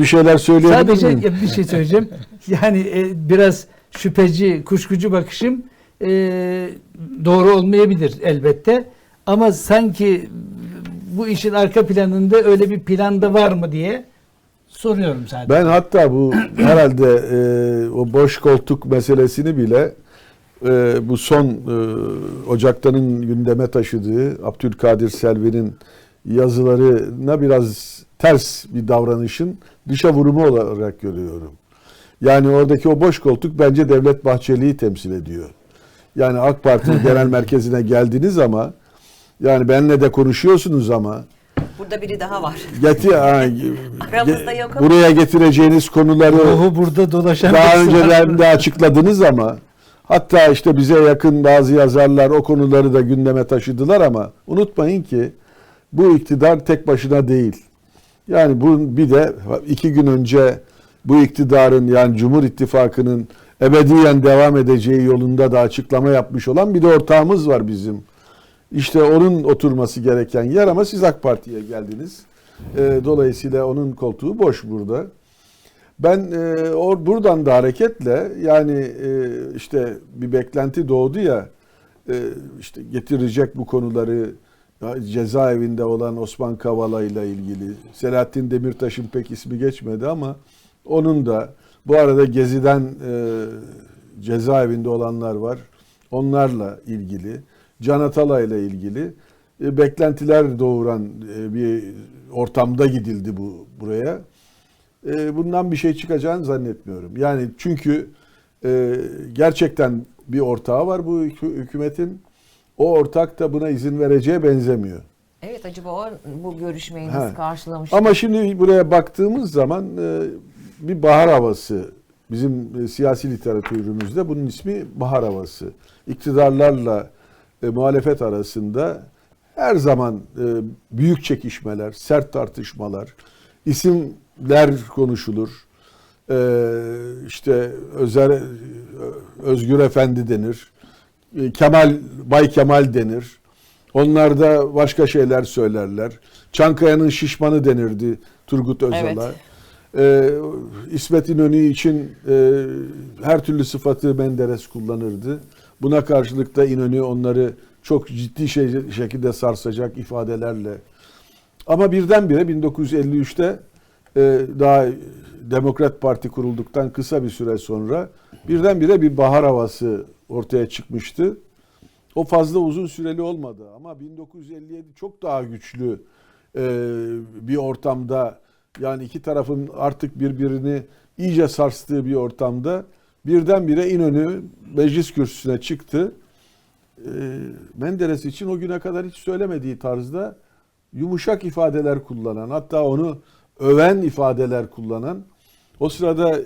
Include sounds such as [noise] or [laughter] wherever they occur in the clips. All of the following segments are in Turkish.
bir şeyler söyleyebilir Sadece miyim? bir şey söyleyeceğim. [laughs] Yani e, biraz şüpheci, kuşkucu bakışım e, doğru olmayabilir elbette. Ama sanki bu işin arka planında öyle bir planda var mı diye soruyorum sadece. Ben hatta bu [clears throat] herhalde e, o boş koltuk meselesini bile e, bu son e, Ocak'tanın gündeme taşıdığı Abdülkadir Selvi'nin yazılarına biraz ters bir davranışın dışa vurumu olarak görüyorum. Yani oradaki o boş koltuk bence Devlet Bahçeli'yi temsil ediyor. Yani AK Parti [laughs] genel merkezine geldiniz ama yani benle de konuşuyorsunuz ama Burada biri daha var. Getir, ha, [laughs] Aramızda yok ama. buraya getireceğiniz konuları Ruhu burada dolaşan daha önceden de açıkladınız ama hatta işte bize yakın bazı yazarlar o konuları da gündeme taşıdılar ama unutmayın ki bu iktidar tek başına değil. Yani bu bir de iki gün önce bu iktidarın yani Cumhur İttifakı'nın ebediyen devam edeceği yolunda da açıklama yapmış olan bir de ortağımız var bizim. İşte onun oturması gereken yer ama siz AK Parti'ye geldiniz. Ee, dolayısıyla onun koltuğu boş burada. Ben e, or, buradan da hareketle yani e, işte bir beklenti doğdu ya e, işte getirecek bu konuları cezaevinde olan Osman Kavala ile ilgili Selahattin Demirtaş'ın pek ismi geçmedi ama onun da bu arada Gezi'den e, cezaevinde olanlar var. Onlarla ilgili Can Atalay ile ilgili e, beklentiler doğuran e, bir ortamda gidildi bu buraya. E, bundan bir şey çıkacağını zannetmiyorum. Yani çünkü e, gerçekten bir ortağı var bu hükü- hükümetin. O ortak da buna izin vereceğe benzemiyor. Evet acaba o bu görüşmeyi nasıl karşılamış? Ama şimdi buraya baktığımız zaman e, bir bahar havası bizim e, siyasi literatürümüzde bunun ismi bahar havası. İktidarlarla e, muhalefet arasında her zaman e, büyük çekişmeler, sert tartışmalar, isimler konuşulur. E, işte Özer Özgür Efendi denir. E, Kemal Bay Kemal denir. Onlar da başka şeyler söylerler. Çankaya'nın şişmanı denirdi Turgut Özal'a. Ee, İsmet İnönü için e, her türlü sıfatı Menderes kullanırdı. Buna karşılık da İnönü onları çok ciddi şey, şekilde sarsacak ifadelerle. Ama birdenbire 1953'te e, daha Demokrat Parti kurulduktan kısa bir süre sonra birdenbire bir bahar havası ortaya çıkmıştı. O fazla uzun süreli olmadı ama 1957 çok daha güçlü e, bir ortamda yani iki tarafın artık birbirini iyice sarstığı bir ortamda birdenbire İnönü meclis kürsüsüne çıktı. E, Menderes için o güne kadar hiç söylemediği tarzda yumuşak ifadeler kullanan hatta onu öven ifadeler kullanan o sırada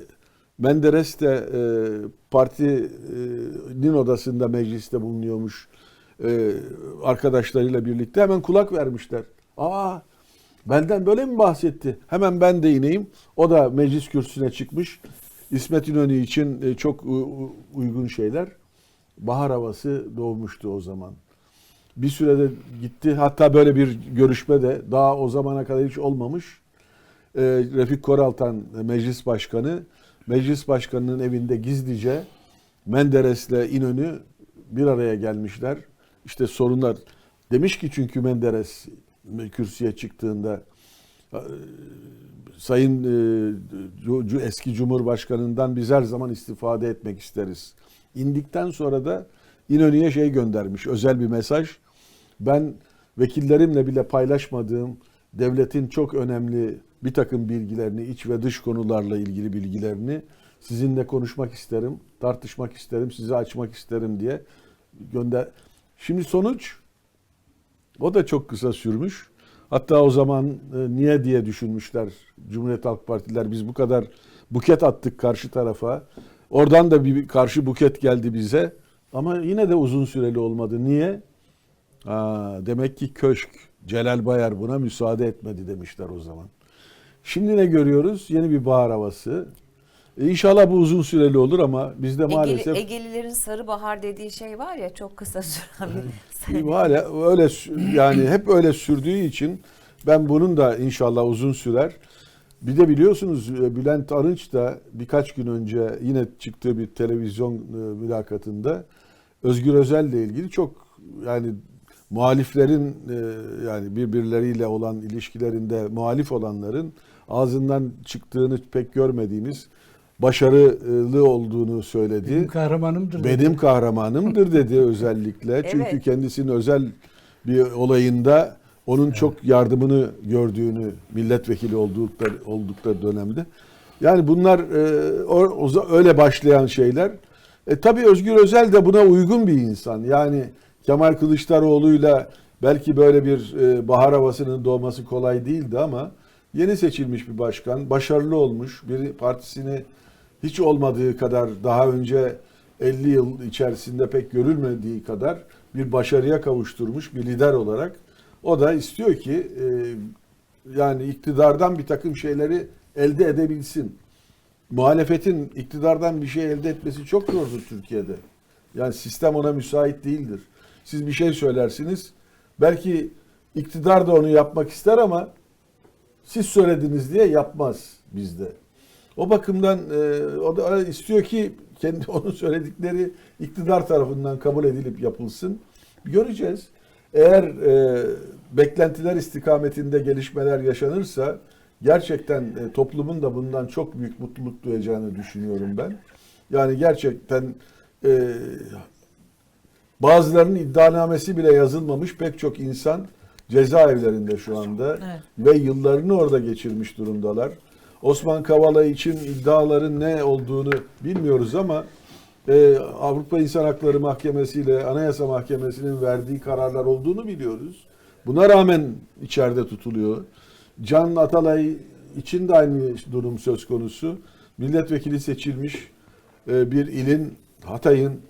Menderes de e, partinin odasında mecliste bulunuyormuş e, arkadaşlarıyla birlikte hemen kulak vermişler. Aa benden böyle mi bahsetti? Hemen ben de ineyim. O da meclis kürsüsüne çıkmış. İsmet İnönü için e, çok uygun şeyler. Bahar havası doğmuştu o zaman. Bir sürede gitti. Hatta böyle bir görüşme de daha o zamana kadar hiç olmamış. E, Refik Koraltan e, meclis başkanı meclis başkanının evinde gizlice Menderes'le İnönü bir araya gelmişler. İşte sorunlar demiş ki çünkü Menderes kürsüye çıktığında e, Sayın e, eski Cumhurbaşkanından biz her zaman istifade etmek isteriz. İndikten sonra da İnönü'ye şey göndermiş özel bir mesaj. Ben vekillerimle bile paylaşmadığım devletin çok önemli bir takım bilgilerini, iç ve dış konularla ilgili bilgilerini sizinle konuşmak isterim, tartışmak isterim, size açmak isterim diye gönder. Şimdi sonuç o da çok kısa sürmüş. Hatta o zaman e, niye diye düşünmüşler Cumhuriyet Halk Partiler biz bu kadar buket attık karşı tarafa. Oradan da bir karşı buket geldi bize. Ama yine de uzun süreli olmadı. Niye? Aa, demek ki köşk Celal Bayar buna müsaade etmedi demişler o zaman. Şimdi ne görüyoruz? Yeni bir bahar havası. E, İnşallah bu uzun süreli olur ama bizde Egeli, maalesef Egelilerin sarı bahar dediği şey var ya çok kısa süren bir hala [laughs] öyle yani hep öyle sürdüğü için ben bunun da inşallah uzun sürer. Bir de biliyorsunuz e, Bülent Arınç da birkaç gün önce yine çıktığı bir televizyon e, mülakatında Özgür Özel'le ilgili çok yani muhaliflerin e, yani birbirleriyle olan ilişkilerinde muhalif olanların ağzından çıktığını pek görmediğimiz başarılı olduğunu söyledi. Benim kahramanımdır. Benim kahramanımdır dedi [laughs] özellikle. Çünkü Evet. kendisinin özel bir olayında onun çok yardımını gördüğünü milletvekili oldukları oldukları dönemde. Yani bunlar e, o- öyle başlayan şeyler. E, tabii Özgür Özel de buna uygun bir insan. Yani Kemal Kılıçdaroğlu'yla belki böyle bir e, bahar havasının doğması kolay değildi ama yeni seçilmiş bir başkan, başarılı olmuş, bir partisini hiç olmadığı kadar daha önce 50 yıl içerisinde pek görülmediği kadar bir başarıya kavuşturmuş bir lider olarak o da istiyor ki e, yani iktidardan bir takım şeyleri elde edebilsin. Muhalefetin iktidardan bir şey elde etmesi çok zordur Türkiye'de. Yani sistem ona müsait değildir. Siz bir şey söylersiniz. Belki iktidar da onu yapmak ister ama siz söylediniz diye yapmaz bizde. O bakımdan e, o da istiyor ki kendi [laughs] onun söyledikleri iktidar tarafından kabul edilip yapılsın. Göreceğiz. Eğer e, beklentiler istikametinde gelişmeler yaşanırsa gerçekten e, toplumun da bundan çok büyük mutluluk duyacağını düşünüyorum ben. Yani gerçekten e, bazılarının iddianamesi bile yazılmamış pek çok insan cezaevlerinde şu anda Evet. ve yıllarını orada geçirmiş durumdalar. Osman Kavala için iddiaların ne olduğunu bilmiyoruz ama e, Avrupa İnsan Hakları Mahkemesi ile Anayasa Mahkemesi'nin verdiği kararlar olduğunu biliyoruz. Buna rağmen içeride tutuluyor. Can Atalay için de aynı durum söz konusu. Milletvekili seçilmiş e, bir ilin, Hatay'ın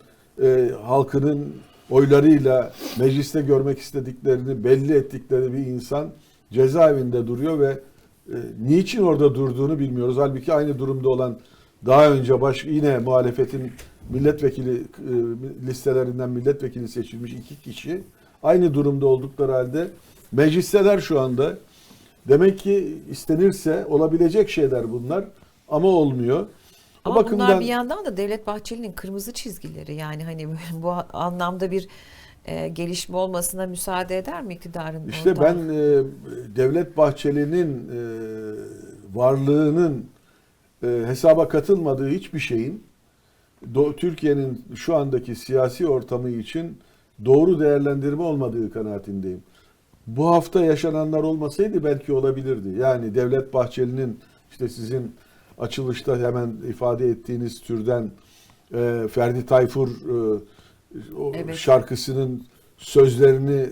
e, halkının oylarıyla mecliste görmek istediklerini belli ettikleri bir insan cezaevinde duruyor ve e, niçin orada durduğunu bilmiyoruz. Halbuki aynı durumda olan daha önce baş yine muhalefetin milletvekili e, listelerinden milletvekili seçilmiş iki kişi aynı durumda oldukları halde meclisteler şu anda. Demek ki istenirse olabilecek şeyler bunlar ama olmuyor. O Ama bakımdan bunlar bir yandan da Devlet Bahçeli'nin kırmızı çizgileri yani hani [laughs] bu anlamda bir e, gelişme olmasına müsaade eder mi iktidarın? İşte orada? ben e, Devlet Bahçeli'nin e, varlığının e, hesaba katılmadığı hiçbir şeyin Türkiye'nin şu andaki siyasi ortamı için doğru değerlendirme olmadığı kanaatindeyim. Bu hafta yaşananlar olmasaydı belki olabilirdi. Yani Devlet Bahçeli'nin işte sizin açılışta hemen ifade ettiğiniz türden e, Ferdi Tayfur e, o Evet. şarkısının sözlerini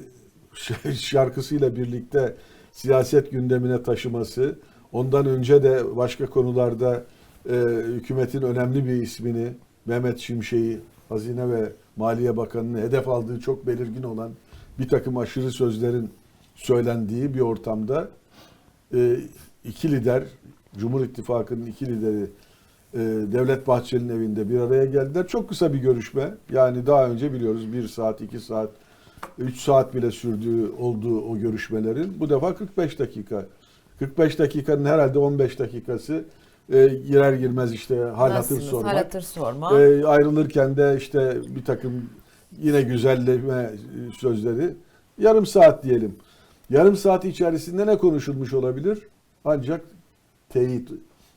[laughs] şarkısıyla birlikte siyaset gündemine taşıması, ondan önce de başka konularda e, hükümetin önemli bir ismini Mehmet Şimşek'i Hazine ve Maliye Bakanı'nı hedef aldığı çok belirgin olan bir takım aşırı sözlerin söylendiği bir ortamda e, iki lider, Cumhur İttifakı'nın iki lideri e, Devlet Bahçeli'nin evinde bir araya geldiler. Çok kısa bir görüşme. Yani daha önce biliyoruz bir saat, iki saat, üç saat bile sürdüğü olduğu o görüşmelerin. Bu defa 45 dakika. 45 dakikanın herhalde 15 dakikası e, girer girmez işte hal hatır sormak. Hal hatır sorma. E, ayrılırken de işte bir takım yine güzelleme sözleri. Yarım saat diyelim. Yarım saat içerisinde ne konuşulmuş olabilir? Ancak teyit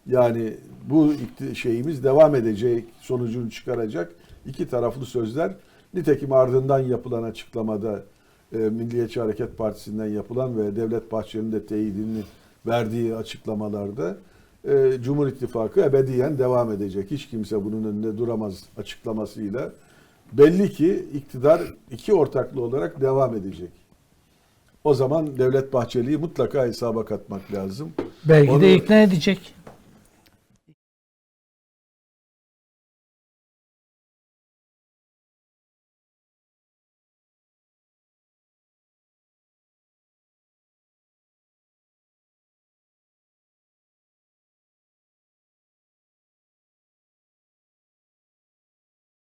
yani bu şeyimiz devam edecek sonucunu çıkaracak iki taraflı sözler. Nitekim ardından yapılan açıklamada e, Milliyetçi Hareket Partisi'nden yapılan ve Devlet Bahçeli'nin de teyidini verdiği açıklamalarda e, Cumhur İttifakı ebediyen devam edecek. Hiç kimse bunun önünde duramaz açıklamasıyla. Belli ki iktidar iki ortaklı olarak devam edecek. O zaman Devlet Bahçeli'yi mutlaka hesaba katmak lazım. Belki Onu- de ikna edecek.